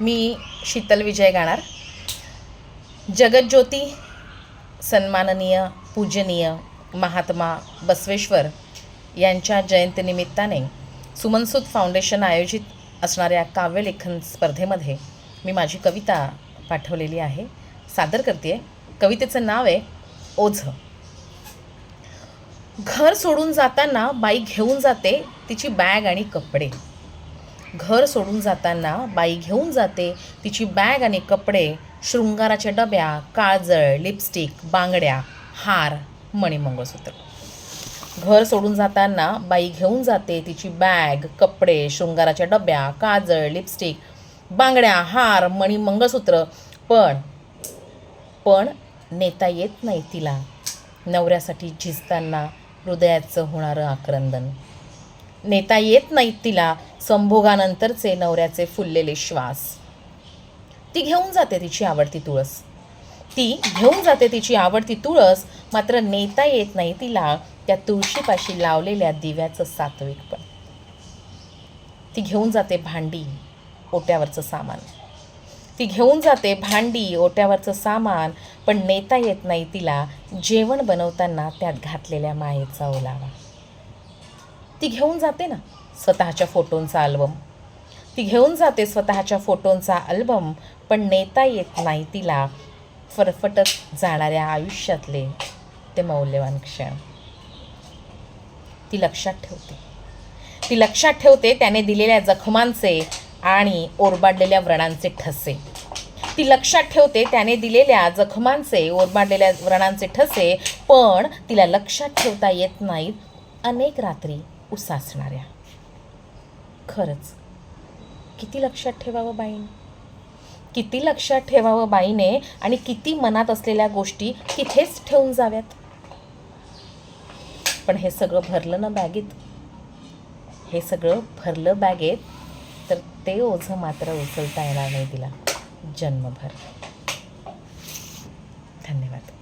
मी शीतल विजय गाणार. जगज्योती सन्माननीय पूजनीय महात्मा बसवेश्वर यांच्या जयंतीनिमित्ताने सुमनसूद फाउंडेशन आयोजित असणाऱ्या काव्यलेखन स्पर्धेमध्ये मी माझी कविता पाठवलेली आहे. सादर करते कवितेचं नाव आहे ओझं. घर सोडून जाताना बाई घेऊन जाते तिची बॅग आणि कपडे. घर सोडून जाताना बाई घेऊन जाते. तिची बॅग आणि कपडे शृंगाराच्या डब्या काजळ लिपस्टिक बांगड्या हार मणिमंगळसूत्र घर सोडून जाताना बाई घेऊन जाते. तिची बॅग कपडे शृंगाराच्या डब्या काजळ लिपस्टिक बांगड्या हार मणी मंगळसूत्र. पण पण नेता येत नाही तिला. नवऱ्यासाठी झिजताना हृदयाचं होणारं आक्रंदन. नेता येत नाहीत तिला संभोगानंतरचे नवऱ्याचे फुललेले श्वास. ती घेऊन जाते तिची आवडती तुळस. ती घेऊन जाते तिची आवडती तुळस मात्र नेता येत नाही तिला त्या तुळशीपाशी लावलेल्या दिव्याचं सात्विकपण ती घेऊन जाते भांडी ओट्यावरचं सामान. ती घेऊन जाते भांडी ओट्यावरचं सामान पण नेता येत नाही तिला जेवण बनवताना त्यात घातलेल्या मायेचा ओलावा. ती घेऊन जाते ना स्वतःच्या फोटोंचा अल्बम ती घेऊन जाते स्वतःच्या फोटोंचा अल्बम पण नेता येत नाही तिला. फरफटत जाणाऱ्या आयुष्यातले ते मौल्यवान क्षण. ती लक्षात ठेवते. ती लक्षात ठेवते त्याने दिलेल्या जखमांचे आणि ओरबाडलेल्या व्रणांचे ठसे. ती लक्षात ठेवते त्याने दिलेल्या जखमांचे ओरबाडलेल्या व्रणांचे ठसे पण तिला लक्षात ठेवता येत नाहीत अनेक रात्री. उसासणाऱ्या खरंच. किती लक्षात ठेवावं बाईने? किती लक्षात ठेवावं बाईने आणि किती मनात असलेल्या गोष्टी तिथेच ठेवून जाव्यात? पण हे सगळं भरलं ना बॅगेत? हे सगळं भरलं बॅगेत तर ते ओझं मात्र उचलता येणार नाही तिला. जन्मभर. धन्यवाद.